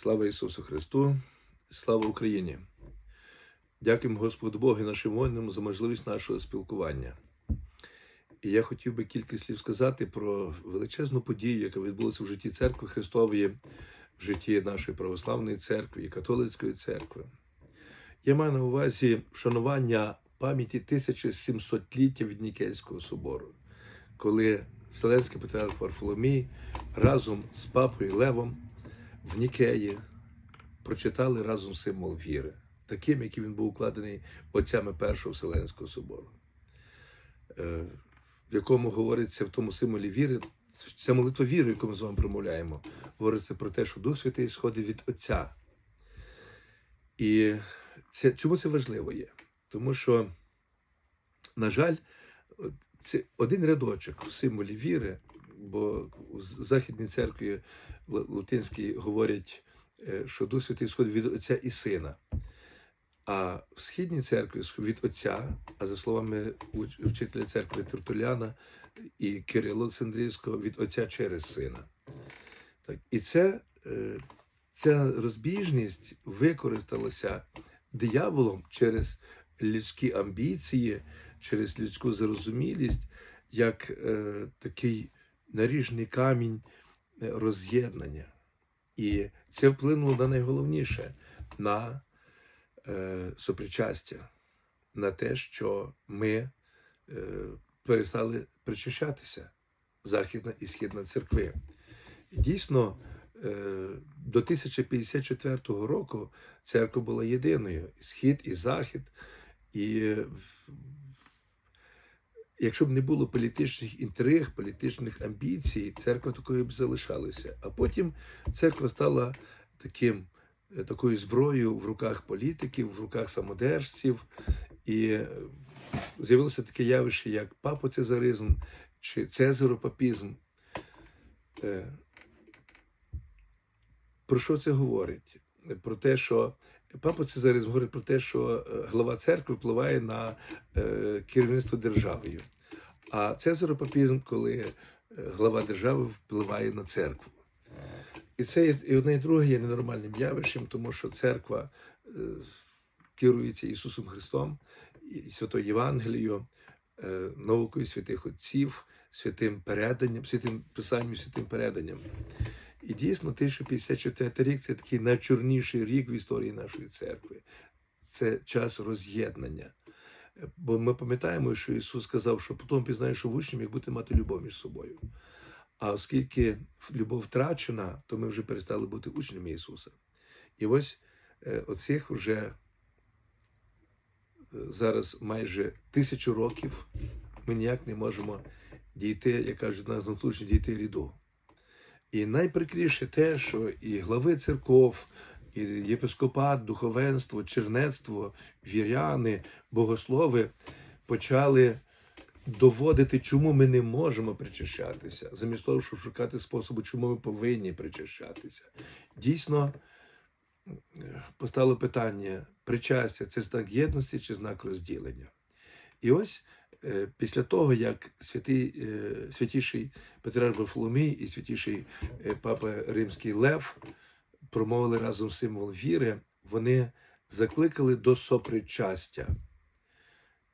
Слава Ісусу Христу, слава Україні! Дякуємо Господу Богу і нашим воїнам за можливість нашого спілкування. І я хотів би кілька слів сказати про величезну подію, яка відбулася в житті церкви Христової, в житті нашої православної церкви і католицької церкви. Я маю на увазі вшанування пам'яті 1700-ліття від Нікейського собору, коли Вселенський патріарх Варфоломій разом з папою Левом в Нікеї прочитали разом символ віри, таким, який він був укладений отцями Першого Вселенського собору, е, в якому говориться в тому символі віри, це молитва віри, яку ми з вами промовляємо, говориться про те, що Дух Святий сходить від Отця. І це, чому це важливо є? Тому що, на жаль, це один рядочок в символі віри, бо в Західній церкві латинській говорять, е, що Дух Святий сходить від Отця і Сина. А в східній церкві від Отця, а за словами вчителя церкви Тертуляна і Кирило Олександрійського, від Отця через Сина. Так, І це, е, ця розбіжність використалася дияволом через людські амбіції, через людську зарозумілість, як е, такий наріжний камінь роз'єднання. І це вплинуло на найголовніше на е, сопричастя, на те, що ми е, перестали причащатися Західна і Східна церкви. Дійсно, е, до 1054 року церква була єдиною: схід і захід. І якщо б не було політичних інтриг, політичних амбіцій, церква такою б залишалася. А потім церква стала таким, е, такою зброєю в руках політиків, в руках самодержців, і з'явилося таке явище, як папоцезаризм чи цезаропапізм. Е, про що це говорить? Про те, що Папа Цезаризм говорить про те, що глава церкви впливає на е, керівництво державою. А цезаропапізм, коли глава держави впливає на церкву. І це і одне і друге є ненормальним явищем, тому що церква е, керується Ісусом Христом, і Святою Євангелією, е, наукою святих Отців, святим переданням, святим писанням, святим переданням. І дійсно, 1054 рік це такий найчорніший рік в історії нашої церкви. Це час роз'єднання. Бо ми пам'ятаємо, що Ісус сказав, що потім пізнаєш, учням, як будете мати любов між собою. А оскільки любов втрачена, то ми вже перестали бути учнями Ісуса. І ось е, оцих вже е, зараз майже тисячу років ми ніяк не можемо дійти, як кажуть, нас внутрішньо дійти ріду. І найприкріше те, що і глави церков, і єпископат, духовенство, чернецтво, віряни, богослови почали доводити, чому ми не можемо причащатися, замість того, щоб шукати способу, чому ми повинні причащатися. Дійсно, постало питання: причастя це знак єдності чи знак розділення. І ось після того, як святий, е, святіший Патріарх Варфоломій і святіший е, папа Римський Лев промовили разом символ віри, вони закликали до сопричастя.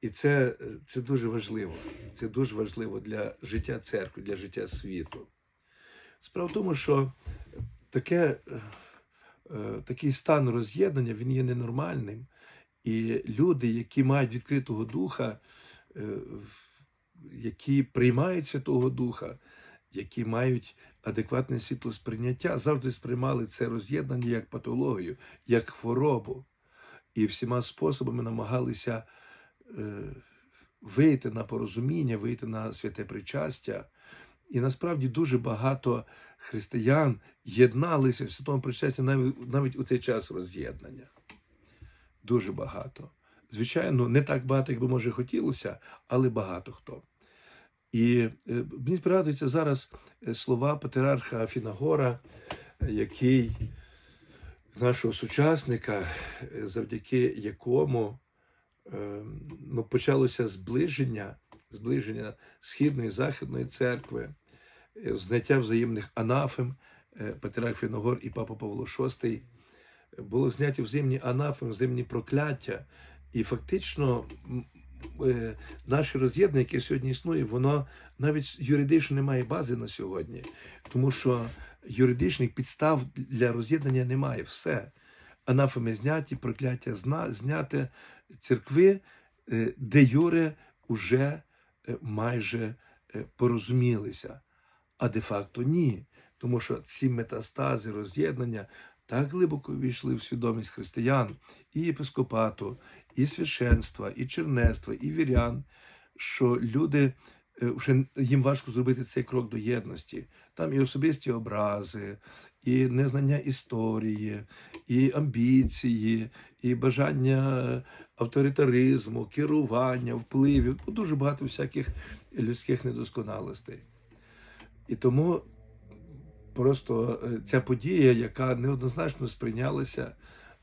І це, це дуже важливо. Це дуже важливо для життя церкви, для життя світу. Справа в тому, що таке, такий стан роз'єднання він є ненормальним. І люди, які мають відкритого духа, Е, які приймають Святого Духа, які мають адекватне світлосприйняття, завжди сприймали це роз'єднання як патологію, як хворобу. І всіма способами намагалися е, вийти на порозуміння, вийти на святе причастя. І насправді дуже багато християн єдналися в святому причасті навіть, навіть у цей час роз'єднання. Дуже багато. Звичайно, не так багато, як би може хотілося, але багато хто. І е, мені пригадуються зараз е, слова патріарха Афінагора, який нашого сучасника, е, завдяки якому ну, почалося зближення, зближення Східної і Західної церкви, зняття взаємних анафем Патріарх Фіногор і Папа Павло VI, було зняті взаємні анафеми, взаємні прокляття. І фактично е, наше роз'єднання, яке сьогодні існує, воно навіть юридично не має бази на сьогодні, тому що юридичних підстав для роз'єднання немає. Все. Анафеми зняті, прокляття зняте, церкви, е, де Юре уже е, майже порозумілися, а де-факто ні. Тому що ці метастази, роз'єднання так глибоко війшли в свідомість християн, і єпископату, і священства, і чернецтва, і вірян, що люди е, вже їм важко зробити цей крок до єдності. Там і особисті образи, і незнання історії, і амбіції, і бажання авторитаризму, керування, впливів, дуже багато всяких людських недосконалостей. І тому просто е, ця подія, яка неоднозначно сприйнялася,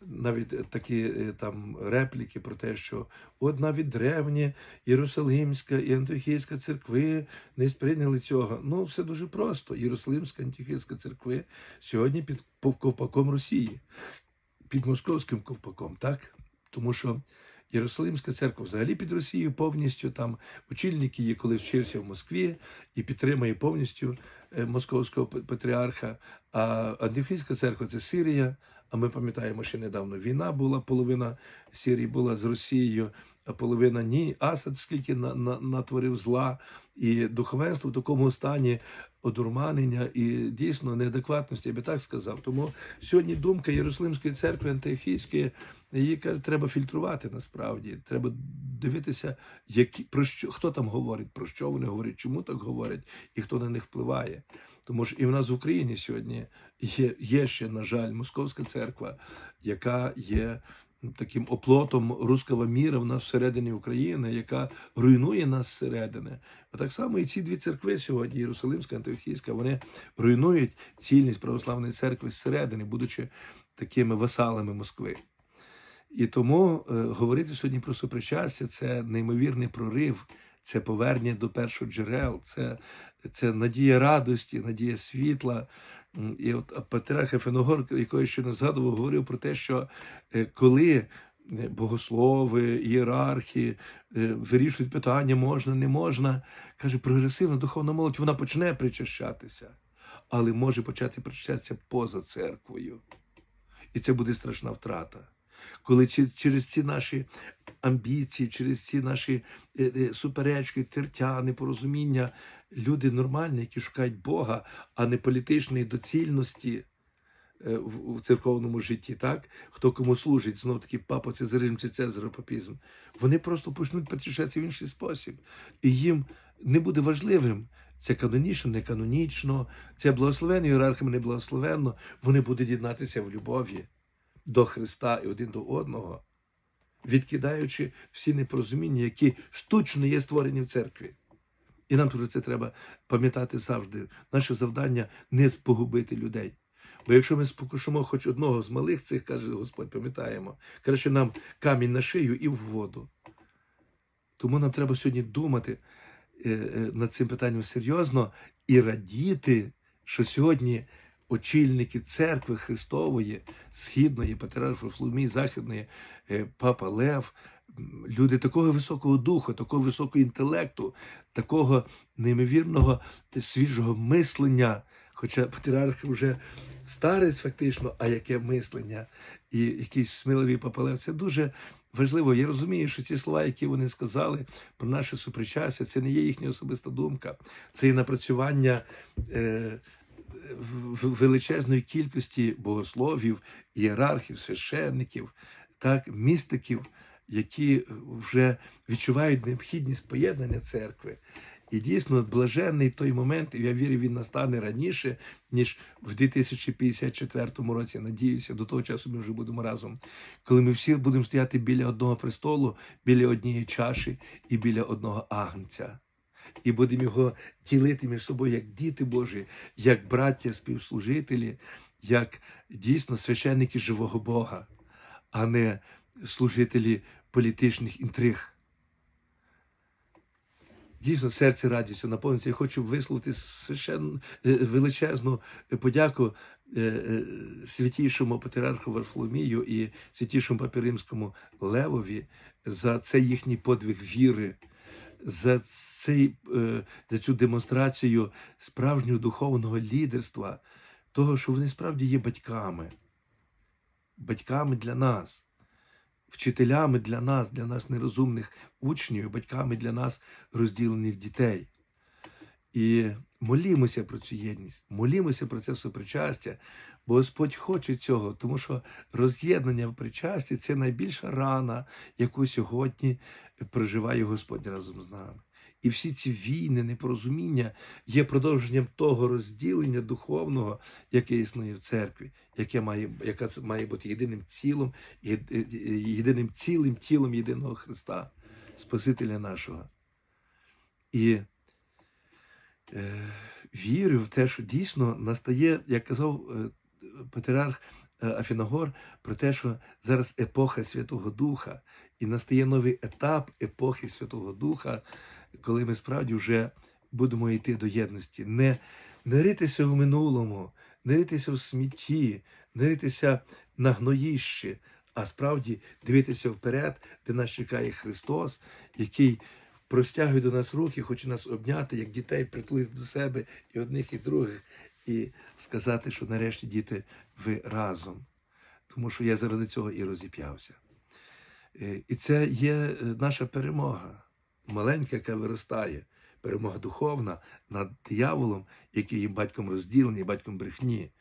навіть такі е, там репліки про те, що от навіть древні Єрусалимська і Антиохійська церкви не сприйняли цього. Ну, все дуже просто. Єрусалимська Антиохійська церкви сьогодні під ковпаком Росії, під московським ковпаком, так? Тому що Єрусалимська церква взагалі під Росією повністю там очільник її, коли вчився в Москві, і підтримує повністю е, московського патріарха. А Антиохійська церква це Сирія. А ми пам'ятаємо, що недавно війна була, половина Сирії була з Росією, а половина ні. Асад скільки на, на, натворив зла, і духовенство в такому стані одурманення і дійсно неадекватності, я би так сказав. Тому сьогодні думка Єрусалимської церкви Антиохійської, її каже, треба фільтрувати насправді. Треба дивитися, які про що хто там говорить, про що вони говорять, чому так говорять, і хто на них впливає. Тому що і в нас в Україні сьогодні є, є ще, на жаль, московська церква, яка є таким оплотом руского міра в нас всередині України, яка руйнує нас зсередини. А так само і ці дві церкви сьогодні, Єрусалимська, Антиохійська, вони руйнують цільність православної церкви зсередини, будучи такими васалами Москви. І тому е, говорити сьогодні про супричастя це неймовірний прорив, це повернення до перших джерел, це, це надія радості, надія світла. І от Патріарх Ефеногор, якого я ще не згадував, говорив про те, що е, коли е, богослови, ієрархи е, вирішують питання, можна, не можна, каже, прогресивна духовна молодь, вона почне причащатися, але може почати причащатися поза церквою. І це буде страшна втрата. Коли через ці наші амбіції, через ці наші е, е, суперечки, тертя, непорозуміння, люди нормальні, які шукають Бога, а не політичної доцільності е, в, церковному житті, так? Хто кому служить, знов таки папа цезаризм чи цезаропапізм, вони просто почнуть причащатися в інший спосіб. І їм не буде важливим. Це канонічно, не канонічно, це благословенно, ієрархами не благословенно. Вони будуть єднатися в любові до Христа і один до одного, відкидаючи всі непорозуміння, які штучно є створені в церкві. І нам про це треба пам'ятати завжди. Наше завдання не спогубити людей. Бо якщо ми спокушимо хоч одного з малих цих, каже Господь, пам'ятаємо, краще нам камінь на шию і в воду. Тому нам треба сьогодні думати е, е, над цим питанням серйозно і радіти, що сьогодні очільники церкви Христової, Східної, Патріарх Варфоломій, Західної, е, Папа Лев, люди такого високого духу, такого високого інтелекту, такого неймовірного свіжого мислення. Хоча патріарх вже старець фактично, а яке мислення і якийсь сміливий папалев. Це дуже важливо. Я розумію, що ці слова, які вони сказали про наше супричастя, це не є їхня особиста думка, це є напрацювання е, величезної кількості богословів, ієрархів, священників, так, містиків, які вже відчувають необхідність поєднання церкви. І дійсно блаженний той момент, я вірю, він настане раніше, ніж в 2054 році. Надіюся, до того часу ми вже будемо разом, коли ми всі будемо стояти біля одного престолу, біля однієї чаші і біля одного агнця. І будемо його ділити між собою як діти Божі, як браття співслужителі, як дійсно священники живого Бога, а не служителі політичних інтриг. дійсно серце радістю наповниться. Я хочу висловити священну е, величезну подяку е, е, патріарху Варфоломію і святійшому папі Римському Левові за цей їхній подвиг віри. За, цей, е, за цю демонстрацію справжнього духовного лідерства, того, що вони справді є батьками, батьками для нас, вчителями для нас, для нас нерозумних учнів, батьками для нас розділених дітей. І молімося про цю єдність, молімося про це сопричастя, бо Господь хоче цього, тому що роз'єднання в причасті це найбільша рана, яку сьогодні проживає Господь разом з нами. І всі ці війни, непорозуміння є продовженням того розділення духовного, яке існує в церкві, яке має, яка має бути єдиним цілом, єдиним цілим тілом єдиного Христа, Спасителя нашого. І вірю в те, що дійсно настає, як казав е, патріарх е, Афіногор, про те, що зараз епоха Святого Духа, і настає новий етап епохи Святого Духа, коли ми справді вже будемо йти до єдності. Не, не ритися в минулому, не ритися в смітті, не ритися на гноїщі, а справді дивитися вперед, де нас чекає Христос, який простягує до нас руки, хоче нас обняти, як дітей, притулити до себе і одних, і других, і сказати, що нарешті діти ви разом. Тому що я заради цього і розіп'явся. Е, І це є е, наша перемога, маленька, яка виростає, перемога духовна над дияволом, який є батьком розділення, батьком брехні,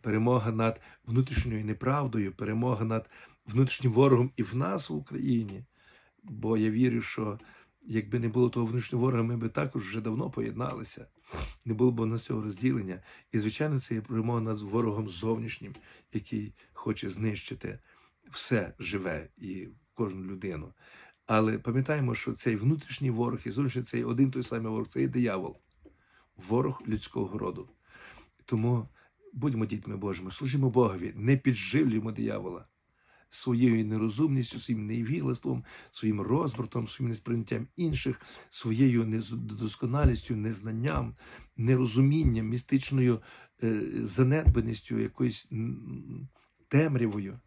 перемога над внутрішньою неправдою, перемога над внутрішнім ворогом і в нас в Україні. Бо я вірю, що якби не було того внутрішнього ворога, ми би також вже давно поєдналися. Не було б у нас цього розділення. І, звичайно, це є перемога над ворогом зовнішнім, який хоче знищити все живе і кожну людину. Але пам'ятаємо, що цей внутрішній ворог і зовнішній цей один той самий ворог, це є диявол, ворог людського роду. Тому будьмо дітьми Божими, служимо Богові, не підживлюємо диявола своєю нерозумністю, своїм невіглаством, своїм розбратом, своїм несприйняттям інших, своєю недосконалістю, незнанням, нерозумінням, містичною е, занедбаністю, якоюсь темрявою,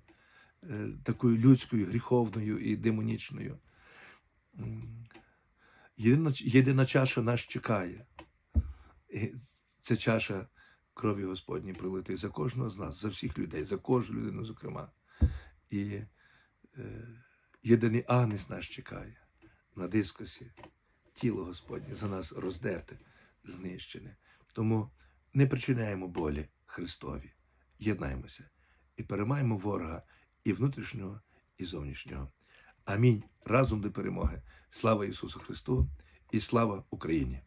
е, такою людською, гріховною і демонічною. Єдина, єдина чаша нас чекає. І Це чаша крові Господній пролитої за кожного з нас, за всіх людей, за кожну людину, зокрема. І е, єдиний агнець нас чекає на дискосі, тіло Господнє за нас роздерте, знищене. Тому не причиняємо болі Христові, єднаємося і переймаємо ворога і внутрішнього, і зовнішнього. Амінь. Разом до перемоги. Слава Ісусу Христу і слава Україні!